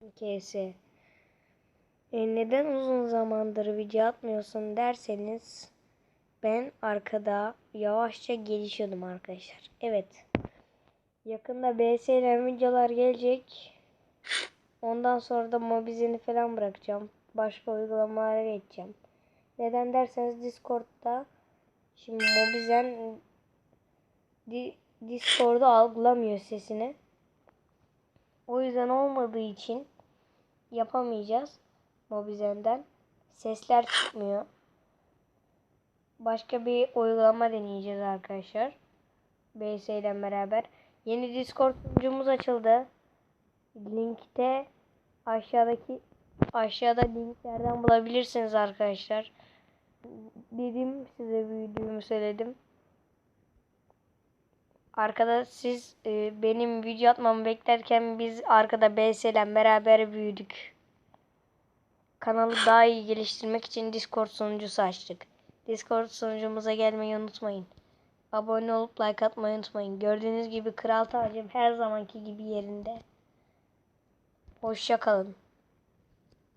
KS. E, neden uzun zamandır video atmıyorsun derseniz ben arkada yavaşça gelişiyordum arkadaşlar. Evet. Yakında BS ile videolar gelecek. Ondan sonra da Mobizen'i falan bırakacağım. Başka uygulamalara geçeceğim. Neden derseniz Discord'da şimdi Mobizen Di- Discord'u algılamıyor sesini. O yüzden olmadığı için yapamayacağız Mobizen'den. Sesler çıkmıyor. Başka bir uygulama deneyeceğiz arkadaşlar. BS ile beraber. Yeni Discord sunucumuz açıldı. Linkte aşağıdaki aşağıda linklerden bulabilirsiniz arkadaşlar. Dedim size büyüdüğümü söyledim. Arkada siz e, benim video atmamı beklerken biz arkada BS beraber büyüdük. Kanalı daha iyi geliştirmek için Discord sunucusu açtık. Discord sunucumuza gelmeyi unutmayın. Abone olup like atmayı unutmayın. Gördüğünüz gibi kral tacım her zamanki gibi yerinde. Hoşça kalın.